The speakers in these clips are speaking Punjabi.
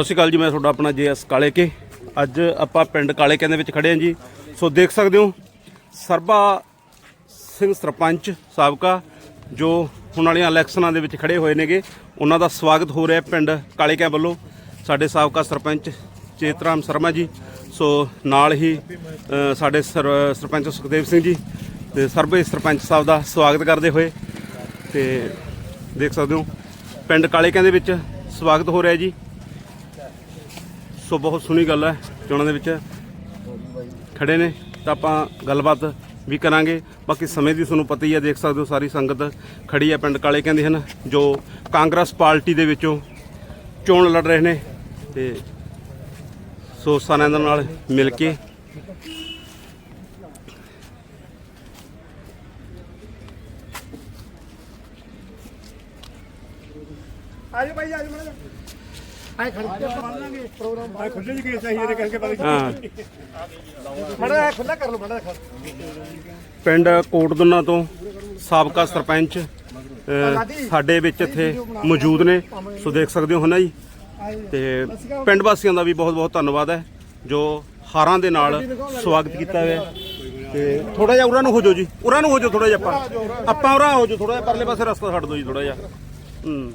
ਸਤਿ ਸ਼੍ਰੀ ਅਕਾਲ ਜੀ, ਮੈਂ ਤੁਹਾਡਾ ਆਪਣਾ ਜੇਐਸ ਕਾਲੇਕੇ। ਅੱਜ ਆਪਾਂ ਪਿੰਡ ਕਾਲੇਕੇ ਦੇ ਵਿੱਚ ਖੜੇ ਹਾਂ ਜੀ। ਸੋ ਦੇਖ ਸਕਦੇ ਹੋ, ਸਰਬਾ ਸਿੰਘ ਸਰਪੰਚ ਸਾਬਕਾ, ਜੋ ਹੁਣ ਵਾਲੀਆਂ ਇਲੈਕਸ਼ਨਾਂ ਦੇ ਵਿੱਚ ਖੜੇ ਹੋਏ ਨੇਗੇ, ਉਹਨਾਂ ਦਾ ਸਵਾਗਤ ਹੋ ਰਿਹਾ ਪਿੰਡ ਕਾਲੇਕਿਆਂ ਵੱਲੋਂ। ਸਾਡੇ ਸਾਬਕਾ ਸਰਪੰਚ ਚੇਤਰਾਮ ਸ਼ਰਮਾ ਜੀ, ਸੋ ਨਾਲ ਹੀ ਸਾਡੇ ਸਰ- ਸਰਪੰਚ ਸੁਖਦੇਵ ਸਿੰਘ ਜੀ ਤੇ ਸਰਬੇ ਸਰਪੰਚ ਸਾਹਿਬ ਦਾ ਸਵਾਗਤ ਕਰਦੇ ਹੋਏ। ਤੇ ਦੇਖ ਸਕਦੇ ਹੋ, ਪਿੰਡ ਕਾਲੇਕਿਆਂ ਦੇ ਵਿੱਚ ਸਵਾਗਤ ਹੋ ਰਿਹਾ ਜੀ। ਸੋ ਬਹੁਤ ਸੋਹਣੀ ਗੱਲ ਹੈ ਚੋਣਾਂ ਦੇ ਵਿੱਚ। ਖੜੇ ਨੇ, ਤਾਂ ਆਪਾਂ ਗੱਲਬਾਤ ਵੀ ਕਰਾਂਗੇ। ਬਾਕੀ ਸਮੇਂ ਦੀ ਤੁਹਾਨੂੰ ਪਤਾ ਹੀ ਹੈ, ਦੇਖ ਸਕਦੇ ਹੋ ਸਾਰੀ ਸੰਗਤ ਖੜੀ ਹੈ ਪਿੰਡ ਕਾਲੇ ਕਹਿੰਦੇ ਹਨ, ਜੋ ਕਾਂਗਰਸ ਪਾਰਟੀ ਦੇ ਵਿੱਚੋਂ ਚੋਣ ਲੜ ਰਹੇ ਨੇ। ਤੇ ਸੋ ਸਾਰਿਆਂ ਦੇ ਨਾਲ ਮਿਲ ਕੇ ਆਜੋ ਭਾਈ ਆਏ ਖੜ ਕੇ ਬਣ ਲਾਂਗੇ ਪ੍ਰੋਗਰਾਮ ਆ ਖੁੱਲੇ ਜੀ ਕੇਸ ਚਾਹੀਏ ਤੇ ਕਰਕੇ ਪਤਾ ਹਾਂ। ਮੜਾ ਖੁੱਲਾ ਕਰ ਲਓ ਮੜਾ ਪਿੰਡ ਕੋਟਦੁਨਾ ਤੋਂ ਸਾਬਕਾ ਸਰਪੰਚ ਸਾਡੇ ਵਿੱਚ ਇੱਥੇ ਮੌਜੂਦ ਨੇ। ਸੋ ਦੇਖ ਸਕਦੇ ਹੋ ਨਾ ਜੀ। ਤੇ ਪਿੰਡ ਵਾਸੀਆਂ ਦਾ ਵੀ ਬਹੁਤ ਬਹੁਤ ਧੰਨਵਾਦ ਹੈ, ਜੋ ਹਾਰਾਂ ਦੇ ਨਾਲ ਸਵਾਗਤ ਕੀਤਾ ਹੋਇਆ ਹੈ। ਤੇ ਥੋੜਾ ਜਿਹਾ ਉਰਾਂ ਨੂੰ ਹੋ ਜਾਓ ਜੀ। ਉਰਾਂ ਨੂੰ ਹੋ ਜਾਓ ਥੋੜਾ ਜਿਹਾ ਆਪਾਂ। ਆਪਾਂ ਉਰਾਂ ਹੋ ਜਾਓ ਥੋੜਾ ਜਿਹਾ। ਪਰਲੇ ਪਾਸੇ ਰਸਤਾ ਛੱਡ ਦਿਓ ਜੀ ਥੋੜਾ ਜਿਹਾ। ਹੂੰ।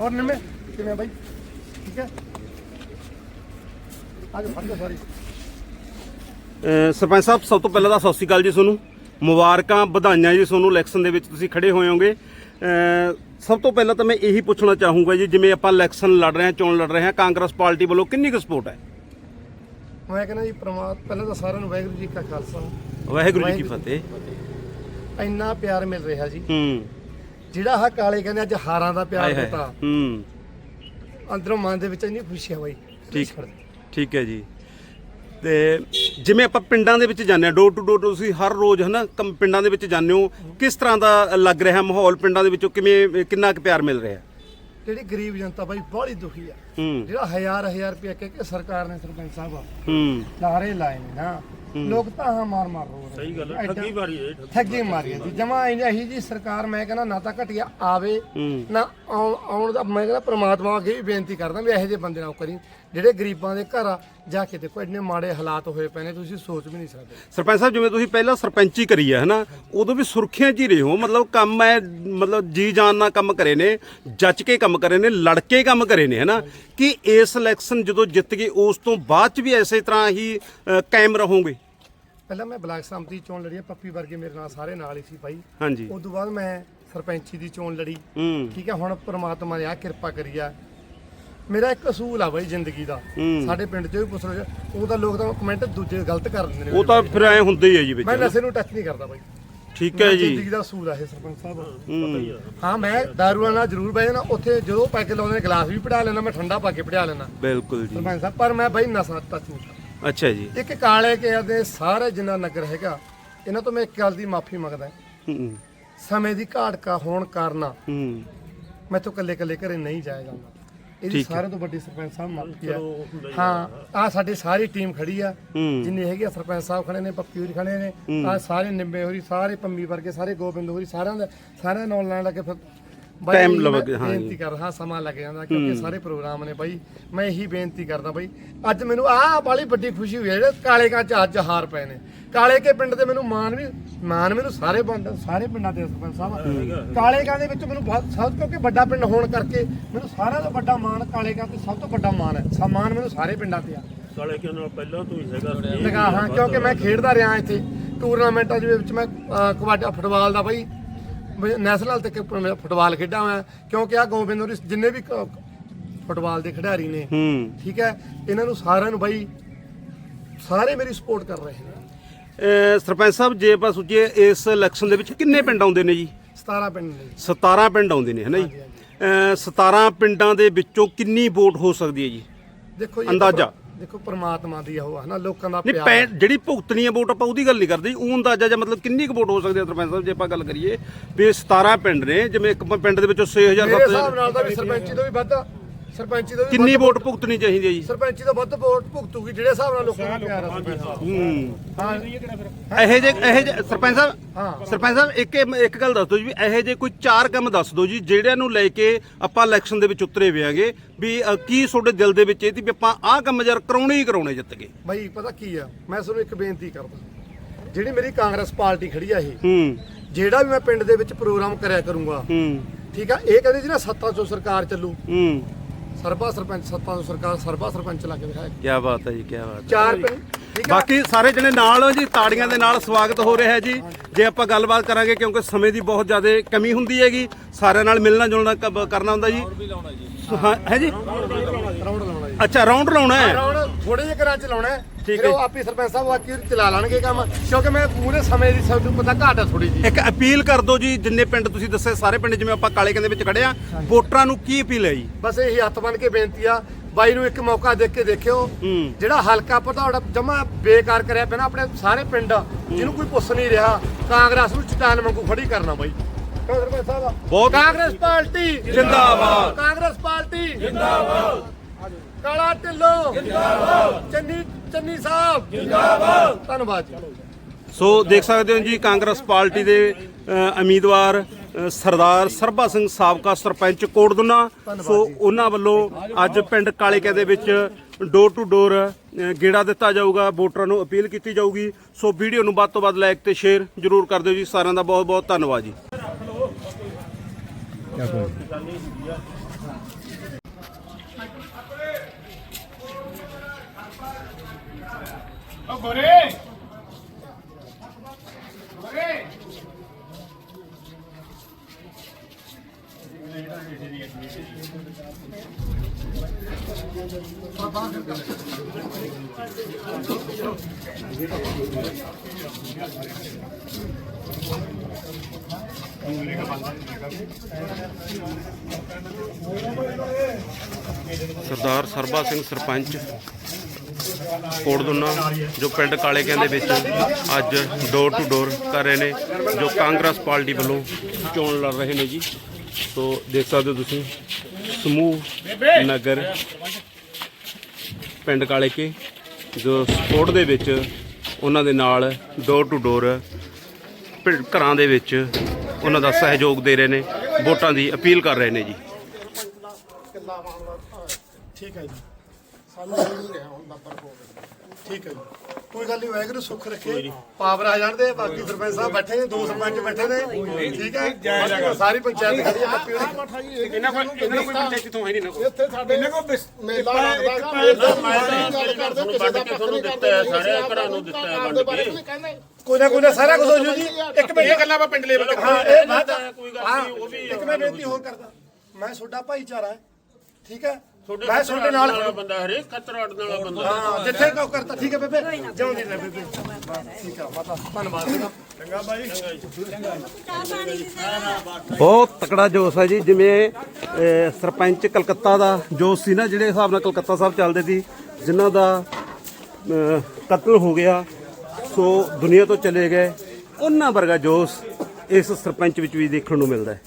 ਹੋਰ ਨਿੰਮੇ ਕਿਵੇਂ ਬਾਈ? ਠੀਕ ਹੈ? ਆਜੋ ਫੜ ਲਓ ਸਾਰੀ। ਅਹ ਸਰਪੰਚ ਸਾਹਿਬ ਸਭ ਤੋਂ ਪਹਿਲਾਂ ਤਾਂ ਸਤਿ ਸ਼੍ਰੀ ਅਕਾਲ ਜੀ ਤੁਹਾਨੂੰ। ਮੁਬਾਰਕਾਂ ਵਧਾਈਆਂ ਜੀ ਤੁਹਾਨੂੰ ਇਲੈਕਸ਼ਨ ਦੇ ਵਿੱਚ ਤੁਸੀਂ ਖੜੇ ਹੋਏ ਹੋਗੇ ਅਹ ਸਭ ਤੋਂ ਪਹਿਲਾਂ ਤਾਂ ਮੈਂ ਇਹੀ ਪੁੱਛਣਾ ਚਾਹੂੰਗਾ ਜੀ ਜਿਵੇਂ ਆਪਾਂ ਇਲੈਕਸ਼ਨ ਲੜ ਰਹੇ ਹਾਂ ਚੋਣ ਲੜ ਰਹੇ ਹਾਂ ਕਾਂਗਰਸ ਪਾਰਟੀ ਵੱਲੋਂ ਕਿੰਨੀ ਕੁ ਸਪੋਰਟ ਹੈ? ਮੈਂ ਕਹਿੰਦਾ ਜੀ ਪ੍ਰਮਾਤ ਪਹਿਲਾਂ ਤਾਂ ਸਾਰਿਆਂ ਨੂੰ ਵਾਹਿਗੁਰੂ ਜੀ ਕਾ ਖਾਲਸਾ। ਵਾਹਿਗੁਰੂ ਜੀ ਕੀ ਫਤਿਹ। ਇੰਨਾ ਪਿਆਰ ਮਿਲ ਰਿਹਾ ਜੀ। ਹੂੰ। ਜਿਹੜਾ ਆਹ ਕਾਲੇ ਕਹਿੰਦੇ ਅੱਜ ਹਾਰਾਂ ਦਾ ਪਿਆਰ ਹਾਏ ਦਿੱਤਾ। ਹੂੰ। ਅੰਦਰੋਂ ਮਨ ਦੇ ਵਿੱਚ ਇੰਨੀ ਖੁਸ਼ੀ ਆ ਬਾਈ। ਠੀਕ। ਠੀਕ ਹੈ ਜੀ। ਤੇ ਜਿਵੇਂ ਆਪਾਂ ਪਿੰਡਾਂ ਦੇ ਵਿੱਚ ਜਾਂਦੇ ਹਾਂ ਡੋਰ ਟੂ ਡੋਰ ਤੁਸੀਂ ਹਰ ਰੋਜ਼ ਹਨਾ ਕੰਮ- ਪਿੰਡਾਂ ਦੇ ਵਿੱਚ ਜਾਂਦੇ ਹੋ ਕਿਸ ਤਰ੍ਹਾਂ ਦਾ ਲੱਗ ਰਿਹਾ ਮਾਹੌਲ ਪਿੰਡਾਂ ਦੇ ਵਿੱਚੋਂ? ਕਿਵੇਂ ਕਿੰਨਾ ਕੁ ਪਿਆਰ ਮਿਲ ਰਿਹਾ? ਜਿਹੜੀ ਗਰੀਬ ਜਨਤਾ ਬਾਈ ਬਾਹਲੀ ਦੁਖੀ ਆ। ਹੂੰ। ਜਿਹੜਾ ਹਜ਼ਾਰ ਹਜ਼ਾਰ ਰੁਪਏ ਕਹਿ ਕੇ ਸਰਕਾਰ ਨੇ ਸਰਪੰਚ ਸਾਹਿਬ ਹੂੰ। ਲਾਰੇ ਲਾਏ ਨੇ ਨਾ। ਲੋਕ ਤਾਂ ਹਾਂ ਮਾਰ ਮਾਰ ਰੋ ਰਹੇ ਸਹੀ ਗੱਲ ਹੈ ਠੱਗੀ ਮਾਰੀ ਹੈ ਠੱਗੀ ਮਾਰੀ ਹੈ ਜੀ। ਜਮਾ ਇਹੀ ਜੀ ਸਰਕਾਰ ਮੈਂ ਕਹਿੰਦਾ ਨਾ ਤਾਂ ਘਟਿਆ ਆਵੇ ਨਾ ਆਉਣ ਆਉਣ ਦਾ ਮੈਂ ਕਹਿੰਦਾ ਪ੍ਰਮਾਤਮਾ ਅੱਗੇ ਵੀ ਬੇਨਤੀ ਕਰਦਾ ਵੀ ਇਹੋ ਜਿਹੇ ਬੰਦੇ ਨਾਲ ਕਰੀ। ਜਿਹੜੇ ਗਰੀਬਾਂ ਦੇ ਘਰ ਆ ਜਾ ਕੇ ਦੇਖੋ ਇੰਨੇ ਮਾੜੇ ਹਾਲਾਤ ਹੋਏ ਪਏ ਨੇ ਤੁਸੀਂ ਸੋਚ ਵੀ ਨਹੀਂ ਸਕਦੇ। ਸਰਪੰਚ ਸਾਹਿਬ ਜਿਵੇਂ ਤੁਸੀਂ ਪਹਿਲਾਂ ਸਰਪੰਚੀ ਕਰੀ ਹੈ ਹਨਾ ਉਦੋਂ ਵੀ ਸੁਰਖੀਆਂ 'ਚ ਹੀ ਰਹੇ ਹੋ। ਮਤਲਬ ਕੰਮ ਹੈ ਮਤਲਬ ਜੀ ਜਾਨ ਨਾਲ ਕੰਮ ਕਰੇ ਨੇ ਜੱਜ ਕੇ ਕੰਮ ਕਰੇ ਨੇ ਲੜ ਕੇ ਕੰਮ ਕਰੇ ਨੇ ਹਨਾ। ਕਿ ਇਸ ਇਲੈਕਸ਼ਨ ਜਦੋਂ ਜਿੱਤ ਗਏ ਉਸ ਤੋਂ ਬਾਅਦ 'ਚ ਵੀ ਐਸੇ ਤਰ੍ਹਾਂ ਹੀ ਅ, ਕਾਇਮ ਰਹੋਗੇ? ਪਹਿਲਾਂ ਮੈਂ ਬਲਾਕ ਸੰਮਤੀ ਚੋਣ ਲੜੀ ਆ, ਪੱਪੀ ਵਰਗੇ ਮੇਰੇ ਨਾਲ ਸਾਰੇ ਨਾਲ ਹੀ ਸੀ ਭਾਈ। ਹਾਂਜੀ। ਉਸ ਤੋਂ ਬਾਅਦ ਮੈਂ ਸਰਪੰਚੀ ਦੀ ਚੋਣ ਲੜੀ। ਹੂੰ। ਠੀਕ ਹੈ ਹੁਣ ਪ੍ਰਮਾਤਮਾ ਨੇ ਆ ਕਿਰਪਾ ਕਰੀ ਆ ਮੇਰਾ ਇੱਕ ਅਸੂਲ ਆ ਬਾਈ ਜ਼ਿੰਦਗੀ ਦਾ। ਸਾਡੇ ਪਿੰਡ 'ਚ ਵੀ ਪੁੱਛ ਲਓ ਉਹ ਤਾਂ ਲੋਕ ਤਾਂ ਕਮੈਂਟ ਦੂਜੇ ਗਲਤ ਕਰ ਦਿੰਦੇ ਨੇ ਉਹ ਤਾਂ ਫਿਰ ਐ ਹੁੰਦੇ ਹੀ ਹੈ ਜੀ ਵਿੱਚ ਮੈਂ ਨਸ਼ੇ ਨੂੰ ਟੱਚ ਨਹੀਂ ਕਰਦਾ ਬਾਈ। ਠੀਕ ਹੈ ਜੀ। ਜ਼ਿੰਦਗੀ ਦਾ ਅਸੂਲ ਆ ਇਹ ਸਰਪੰਚ ਸਾਹਿਬ। ਹੂੰ। ਹਾਂ ਮੈਂ ਦਾਰੂਆਂ ਨਾਲ ਜ਼ਰੂਰ ਬਹਿ ਜਾਣਾ ਉੱਥੇ ਜਦੋਂ ਪੈਗ ਲਾਉਂਦੇ ਨੇ ਗਲਾਸ ਵੀ ਪੜਾ ਲੈਣਾ ਮੈਂ ਠੰਡਾ ਪਾ ਕੇ ਪੜਾ ਲੈਣਾ ਬਿਲਕੁਲ ਜੀ। ਸਰਪੰਚ ਸਾਹਿਬ ਪਰ ਮੈਂ ਬਾਈ ਨਸ਼ਾ ਟੱਚ ਨਹੀਂ ਕਰਦਾ। ਅੱਛਾ ਜੀ। ਇੱਕ ਕਾਲੇ ਕੇ ਦੇ ਸਾਰੇ ਜਿੰਨਾ ਨਗਰ ਹੈਗਾ ਇਹਨਾਂ ਤੋਂ ਮੈਂ ਇੱਕ ਗੱਲ ਦੀ ਮਾਫੀ ਮੰਗਦਾ। ਹੂੰ। ਸਮੇਂ ਦੀ ਘਾਟ ਕਾ ਹੋਣ ਕਾਰਨ ਹੂੰ। ਮੈਂ ਤੋਂ ਕੱਲੇ ਕੱਲੇ ਘਰੇ ਨਹੀਂ ਜਾਇਆ ਜਾਂਦਾ। ਇਹਦੀ। ਸਾਰਿਆਂ ਤੋਂ ਵੱਡੀ ਸਰਪੰਚ ਸਾਹਿਬ ਮਾਫੀ ਆ। ਹਾਂ ਆ ਸਾਡੀ ਸਾਰੀ ਟੀਮ ਖੜੀ ਆ। ਜਿੰਨੇ ਹੈਗੇ ਆ ਸਰਪੰਚ ਸਾਹਿਬ ਖੜੇ ਨੇ ਪੱਪੀ ਹੋਰੀ ਖੜੇ ਨੇ ਆ ਸਾਰੇ ਨਿੰਬੇ ਹੋਰੀ ਸਾਰੇ ਪੰਮੀ ਵਰਗੇ ਸਾਰੇ ਗੋਬਿੰਦ ਹੋਰੀ ਸਾਰਿਆਂ ਦਾ ਸਾਰਿਆਂ ਨਾਲ ਲੈਣ ਲੱਗੇ ਫਿਰ ਬਾਈ Time ਮੈਂ ਲੱਗ- ਹਾਂ ਜੀ। ਬੇਨਤੀ ਕਰ ਹਾਂ ਸਮਾਂ ਲੱਗ ਜਾਂਦਾ ਕਿਉਂਕਿ ਸਾਰੇ ਪ੍ਰੋਗਰਾਮ ਨੇ ਬਾਈ। ਮੈਂ ਇਹੀ ਬੇਨਤੀ ਕਰਦਾ ਬਾਈ ਅੱਜ ਮੈਨੂੰ ਆਹ ਬਾਲੀ ਵੱਡੀ ਖੁਸ਼ੀ ਹੋਈ ਹੈ ਜਿਹੜੇ ਕਾਲੇ ਕਾਂ ਚ ਅੱਜ ਹਾਰ ਪਏ ਨੇ। ਕਾਲੇ ਕੇ ਪਿੰਡ ਦੇ ਮੈਨੂੰ ਮਾਣ ਵੀ ਮਾਣ ਮੈਨੂੰ ਸਾਰੇ ਪਿੰਡ ਸਾਰੇ ਪਿੰਡਾਂ ਦੇ ਸਰਪੰਚ ਸਾਹਿਬ ਕਾਲੇ ਕਾਂ ਦੇ ਵਿੱਚ ਮੈਨੂੰ ਬਹੁਤ ਸਭ ਕਿਉਂਕਿ ਵੱਡਾ ਪਿੰਡ ਹੋਣ ਕਰਕੇ ਮੈਨੂੰ ਸਾਰਿਆਂ ਤੋਂ ਵੱਡਾ ਮਾਣ ਕਾਲੇ ਕਾਂ ਤੇ ਸਭ ਤੋਂ ਵੱਡਾ ਮਾਣ ਹੈ। ਸਮਾਨ ਮੈਨੂੰ ਸਾਰੇ ਪਿੰਡਾਂ ਤੇ ਆ। ਕਾਲੇ ਕਿ ਨਾਲ ਪਹਿਲਾਂ ਤੋਂ ਹੀ ਹੈਗਾ ਲਗਾ ਹਾਂ ਕਿਉਂਕਿ ਮੈਂ ਖੇਡਦਾ ਰਿਹਾ ਇੱਥੇ। ਟੂਰਨਾਮੈਂਟਾਂ ਦੇ ਵਿੱਚ ਮੈਂ ਅਹ, ਕਬੱਡੀ ਫੁੱਟਬਾਲ ਦਾ ਬਾਈ ਨੈਸ਼ਨਲ ਤੱਕ ਫੁੱਟਬਾਲ ਖੇਡਾਂ ਹੋਇਆ ਕਿਉਂਕਿ ਆ ਗੋਬਿੰਦ ਜਿੰਨੇ ਵੀ ਫੁੱਟਬਾਲ ਦੇ ਖਿਡਾਰੀ ਨੇ ਠੀਕ ਹੈ? ਇਹਨਾਂ ਨੂੰ ਸਾਰਿਆਂ ਨੂੰ ਬਾਈ ਸਾਰੇ ਮੇਰੀ ਸਪੋਰਟ ਕਰ ਰਹੇ ਨੇ। ਸਰਪੰਚ ਸਾਹਿਬ ਜੇ ਆਪਾਂ ਸੋਚੀਏ ਇਸ ਇਲੈਕਸ਼ਨ ਦੇ ਵਿੱਚ ਕਿੰਨੇ ਪਿੰਡ ਆਉਂਦੇ ਨੇ ਜੀ? 17 ਪਿੰਡ ਨੇ। 17 ਪਿੰਡ ਆਉਂਦੇ ਨੇ ਹੈ ਨਾ ਜੀ ਅਹ 17 ਪਿੰਡਾਂ ਦੇ ਵਿੱਚੋਂ ਕਿੰਨੀ ਵੋਟ ਹੋ ਸਕਦੀ ਹੈ ਜੀ? ਦੇਖੋ ਜੀ ਅੰਦਾਜ਼ਾ। ਦੇਖੋ ਪ੍ਰਮਾਤਮਾ ਦੀ ਉਹ ਹੈ ਨਾ ਲੋਕਾਂ ਦਾ ਨਹੀਂ ਪਿਆਰ ਪੈ ਜਿਹੜੀ ਭੁਗਤਣੀ ਹੈ ਵੋਟ ਆਪਾਂ ਉਹਦੀ ਗੱਲ ਨਹੀਂ ਕਰਦੇ। ਉਹ ਅੰਦਾਜ਼ਾ ਜਾਂ ਮਤਲਬ ਕਿੰਨੀ ਕੁ ਵੋਟ ਹੋ ਸਕਦੀ ਹੈ ਸਰਪੰਚ ਸਾਹਿਬ ਜੇ ਆਪਾਂ ਗੱਲ ਕਰੀਏ। ਵੀ ਇਹ 17 ਪਿੰਡ ਨੇ ਜਿਵੇਂ ਇੱਕ ਪਿੰਡ ਦੇ ਵਿੱਚੋਂ 6000 ਮੇਰੇ 7000 ਹਿਸਾਬ ਨਾਲ ਤਾਂ ਵੀ ਸਰਪੰਚੀ ਤੋਂ ਵੀ ਵੱਧ ਸਰਪੰਚੀ ਦਾ ਵੀ ਕਿੰਨੀ ਵੋਟ ਭੁਗਤਣੀ ਚਾਹੀਦੀ ਹੈ ਜੀ? ਸਰਪੰਚੀ ਦਾ ਵੱਧ ਵੋਟ ਭੁਗਤੂਗੀ ਜਿਹੜੇ ਹਿਸਾਬ ਨਾਲ ਲੋਕਾਂ ਨੂੰ ਪਿਆਰ ਆ ਸਰਪੰਚ ਸਾਹਿਬ। ਹੂੰ। ਹਾਂ। ਇਹੋ ਜੇ ਇਹੋ ਜੇ ਸਰਪੰਚ ਸਾਹਿਬ ਹਾਂ। ਸਰਪੰਚ ਸਾਹਿਬ ਇੱਕ ਇੱਕ ਗੱਲ ਦੱਸ ਦਿਓ ਜੀ ਵੀ ਇਹੋ ਜੇ ਕੋਈ ਚਾਰ ਕੰਮ ਦੱਸ ਦਿਓ ਜੀ ਜਿਹੜਿਆਂ ਨੂੰ ਲੈ ਕੇ ਆਪਾਂ ਇਲੈਕਸ਼ਨ ਦੇ ਵਿੱਚ ਉਤਰੇ ਵਿਆਂਗੇ ਵੀ ਅ, ਕੀ ਤੁਹਾਡੇ ਦਿਲ ਦੇ ਵਿੱਚ ਇਹ ਸੀ ਵੀ ਆਪਾਂ ਆਹ ਕੰਮ ਯਾਰ ਕਰਾਉਣੇ ਹੀ ਕਰਾਉਣੇ ਜਿੱਤ ਕੇ? ਬਈ ਪਤਾ ਕੀ ਆ? ਮੈਂ ਤੁਹਾਨੂੰ ਇੱਕ ਬੇਨਤੀ ਕਰਦਾ। ਜਿਹੜੀ ਮੇਰੀ ਕਾਂਗਰਸ ਪਾਰਟੀ ਖੜੀ ਆ ਇਹ ਹੂੰ। ਜਿਹੜਾ ਵੀ ਮੈਂ ਪਿੰਡ ਦੇ ਵਿੱਚ ਪ੍ਰੋਗਰਾਮ ਕਰਿਆ ਕਰੂੰਗਾ ਹੂੰ। ਠੀਕ ਆ? ਇਹ ਕਹਿੰਦੇ ਜੀ ਨਾ ਸੱਤਾਂ ਚੋਂ ਸਰਕਾਰ ਚੱਲੂ। ਹੂੰ। ਸਰਬਾ ਸਰਪੰਚ ਸੱਤਾਂ ਤੋਂ ਸਰਕਾਰ ਸਰਬਾ ਸਰਪੰਚ ਲਾ ਕੇ ਦਿਖਾਇਆ। ਕੀ ਬਾਤ ਹੈ ਜੀ ਕੀ ਬਾਤ ਹੈ। ਚਾਰ ਪਿੰਡ। ਠੀਕ ਬਾਕੀ ਸਾਰੇ ਜਣੇ ਨਾਲ ਹੋ ਜੀ ਤਾੜੀਆਂ ਦੇ ਨਾਲ ਸਵਾਗਤ ਹੋ ਰਿਹਾ ਹੈ ਜੀ। ਜੇ ਆਪਾਂ ਗੱਲਬਾਤ ਕਰਾਂਗੇ ਕਿਉਂਕਿ ਸਮੇਂ ਦੀ ਬਹੁਤ ਜ਼ਿਆਦਾ ਕਮੀ ਹੁੰਦੀ ਹੈਗੀ ਸਾਰਿਆਂ ਨਾਲ ਮਿਲਣਾ ਜੁਲਣਾ ਕ- ਕਰਨਾ ਹੁੰਦਾ ਜੀ। ਹਾਂ ਹੈ ਜੀ? ਰਾਉਂਡ ਲਾਉਣਾ ਜੀ। ਅੱਛਾ ਰਾਉਂਡ ਲਾਉਣਾ ਹੈ। ਰਾਉਂਡ ਥੋੜੇ ਜਿਹੇ ਘਰਾਂ ਚ ਲਾਉਣਾ ਹੈ। ਫਿਰ ਹੈ। ਉਹ ਆਪੀ ਸਰਪੰਚ ਸਾਹਿਬ ਆਕੀ ਚਲਾ ਲੈਣਗੇ ਕੰਮ ਕਿਉਂਕਿ ਮੈਂ ਪੂਰੇ ਸਮੇਂ ਦੀ ਸਭ ਨੂੰ ਪਤਾ ਘਾਟ ਆ ਥੋੜੀ ਜੀ ਇੱਕ ਅਪੀਲ ਕਰ ਦਿਓ ਜੀ ਜਿੰਨੇ ਪਿੰਡ ਤੁਸੀਂ ਦੱਸੇ ਸਾਰੇ ਪਿੰਡ ਜਿਵੇਂ ਆਪਾਂ ਕਾਲੇ ਕਹਿੰਦੇ ਵਿੱਚ ਖੜੇ ਆ ਵੋਟਰਾਂ ਨੂੰ ਕੀ ਅਪੀਲ ਹੈ ਜੀ? ਬਸ ਇਹੀ ਹੱਥ ਬਨ ਕੇ ਬੇਨਤੀ ਆ ਬਾਈ ਨੂੰ ਇੱਕ ਮੌਕਾ ਦੇ ਕੇ ਦੇਖਿਓ ਹੂੰ। ਜਿਹੜਾ ਹਲਕਾ ਪਧੌੜਾ ਜਮਾ ਬੇਕਾਰ ਕਰਿਆ ਪਿਆ ਨਾ ਆਪਣੇ ਸਾਰੇ ਪਿੰਡ ਜਿਹਨੂੰ ਕੋਈ ਪੁੱਛ ਨਹੀਂ ਰਿਹਾ ਕਾਂਗਰਸ ਨੂੰ ਚਟਾਨ ਵਾਂਗੂ ਖੜੀ ਕਰਨਾ ਬਾਈ। ਕਿਉਂ ਸਰਪੰਚ ਸਾਹਿਬ ਬਹੁਤ- ਕਾਂਗਰਸ ਪਾਰਟੀ। ਜਿੰਦਾਬਾਦ। ਕਾਂਗਰਸ ਪਾਰਟੀ। ਜਿੰਦਾਬਾਦ। ਕਾਲਾ ਢਿੱਲੋਂ। ਜਿੰਦਾਬਾਦ। ਚੰਨੀ ਚੰਨੀ ਸਾਹਿਬ। ਜਿੰਦਾਬਾਦ। ਧੰਨਵਾਦ ਜੀ। ਸੋ ਦੇਖ ਸਕਦੇ ਹੋ ਜੀ ਕਾਂਗਰਸ ਪਾਰਟੀ ਦੇ ਉਮੀਦਵਾਰ ਸਰਦਾਰ ਸਰਬਾ ਸਿੰਘ ਸਾਬਕਾ ਸਰਪੰਚ ਕੋਟਦੁਨਾ। ਸੋ ਉਹਨਾਂ ਵੱਲੋਂ ਅੱਜ ਪਿੰਡ ਕਾਲੇਕੇ ਦੇ ਵਿੱਚ ਡੋਰ ਟੂ ਡੋਰ ਗੇੜਾ ਦਿੱਤਾ ਜਾਊਗਾ ਵੋਟਰਾਂ ਨੂੰ ਅਪੀਲ ਕੀਤੀ ਜਾਊਗੀ। ਸੋ ਵੀਡੀਓ ਨੂੰ ਵੱਧ ਤੋਂ ਵੱਧ ਲਾਈਕ ਤੇ ਸ਼ੇਅਰ ਜਰੂਰ ਕਰ ਦਿਓ ਜੀ। ਸਾਰਿਆਂ ਦਾ ਬਹੁਤ ਬਹੁਤ ਧੰਨਵਾਦ ਜੀ। ਸਰਦਾਰ ਸਰਬਾ ਸਿੰਘ ਸਰਪੰਚ। ਕੋਟ ਕੋਟਦੁਨਾ ਜੋ ਪਿੰਡ ਕਾਲੇਕਿਆਂ ਦੇ ਵਿੱਚ ਅੱਜ ਡੋਰ ਟੂ ਡੋਰ ਕਰ ਰਹੇ ਨੇ, ਜੋ ਕਾਂਗਰਸ ਪਾਰਟੀ ਵੱਲੋਂ ਚੋਣ ਲੜ ਰਹੇ ਨੇ ਜੀ। ਸੋ ਦੇਖ ਸਕਦੇ ਹੋ ਤੁਸੀਂ, ਸਮੂਹ ਨਗਰ ਪਿੰਡ ਕਾਲੇ ਕੇ, ਜੋ ਸਪੋਰਟ ਦੇ ਵਿੱਚ ਉਹਨਾਂ ਦੇ ਨਾਲ ਡੋਰ ਟੂ ਡੋਰ ਪਿੰਡ ਘਰਾਂ ਦੇ ਵਿੱਚ ਉਹਨਾਂ ਦਾ ਸਹਿਯੋਗ ਦੇ ਰਹੇ ਨੇ, ਵੋਟਾਂ ਦੀ ਅਪੀਲ ਕਰ ਰਹੇ ਨੇ ਜੀ। ਠੀਕ ਹੈ ਜੀ। ਸਾਨੂੰ ਨਹੀਂ ਰਿਹਾ ਹੁਣ ਨੰਬਰ ਠੀਕ ਹੈ ਜੀ। ਕੋਈ ਗੱਲ ਨਹੀਂ ਵਾਹਿਗੁਰੂ ਸੁੱਖ ਰੱਖੇ। ਪਾਵਰ ਆ ਜਾਣਦੇ ਬਾਕੀ ਸਰਪੰਚ ਸਾਹਿਬ ਬੈਠੇ ਨੇ ਦੋ ਸਰਪੰਚ ਬੈਠੇ ਨੇ। ਠੀਕ ਹੈ। ਸਾਰੀ ਪੰਚਾਇਤ ਖੜੀ ਹੈ ਹੋਈ। ਇਹਨਾਂ ਕੋਲ ਇਹਨਾਂ ਕੋਲ ਪੰਚਾਇਤ ਕਿਥੋਂ ਹੈ ਨਹੀਂ ਨਾ ਇੱਥੇ ਸਾਡੇ ਇਹਨਾਂ ਕੋ ਮੇਲਾ ਲੱਗਦਾ ਮੇਲਾ ਗੱਲ ਕਰਦੇ ਕਿਸੇ ਦਾ ਪੱਖ ਨਹੀਂ ਕਰਦੇ ਸਾਰੇ ਘਰਾਂ ਨੂੰ ਦਿੱਤਾ ਹੈ ਵੰਡ ਕੇ। ਕੋਈ ਨਾ ਕੋਈ ਨਾ ਸਾਰਾ ਕੁਝ ਹੋ ਜੂ ਜੀ। ਇੱਕ ਮਿੰਟ। ਇਹ ਗੱਲਾਂ ਆਪਾਂ ਪਿੰਡ ਲੈਵਲ ਤੇ ਹਾਂ ਇਹ ਬਾਤ ਕੋਈ ਗੱਲ ਨਹੀਂ ਉਹ ਵੀ ਇੱਕ ਮੈਂ ਬੇਨਤੀ ਹੋਰ ਕਰਦਾ? ਮੈਂ ਤੁਹਾਡਾ ਭਾਈਚਾਰਾ ਹੈ ਠੀਕ ਹੈ? ਮੈਂ ਤੁਹਾਡੇ ਨਾਲ ਵਾਲਾ ਬੰਦਾ ਹਰੇਕ ਖਤਰਾ ਅੜਨ ਵਾਲਾ ਬੰਦਾ। ਹਾਂ ਜਿੱਥੇ ਕੋ ਕਰਤਾ ਠੀਕ ਹੈ ਬੇਬੇ? ਜਿਉਂਦੀ ਰਹਿ ਬੇਬੇ। ਠੀਕ ਆ ਮਾਤਾ। ਧੰਨਵਾਦ। ਚੰਗਾ ਬਾਈ। ਬਹੁਤ ਤਕੜਾ ਜੋਸ਼ ਹੈ ਜੀ ਜਿਵੇਂ ਸਰਪੰਚ ਕਲਕੱਤਾ ਦਾ ਜੋਸ਼ ਸੀ ਨਾ ਜਿਹੜੇ ਹਿਸਾਬ ਨਾਲ ਕਲਕੱਤਾ ਸਾਹਿਬ ਚੱਲਦੇ ਸੀ ਜਿਨ੍ਹਾਂ ਦਾ ਕਤਲ ਹੋ ਗਿਆ ਸੋ ਦੁਨੀਆ ਤੋਂ ਚਲੇ ਗਏ ਉਹਨਾਂ ਵਰਗਾ ਜੋਸ਼ ਇਸ ਸਰਪੰਚ ਵਿੱਚ ਵੀ ਦੇਖਣ ਨੂੰ ਮਿਲਦਾ ਹੈ।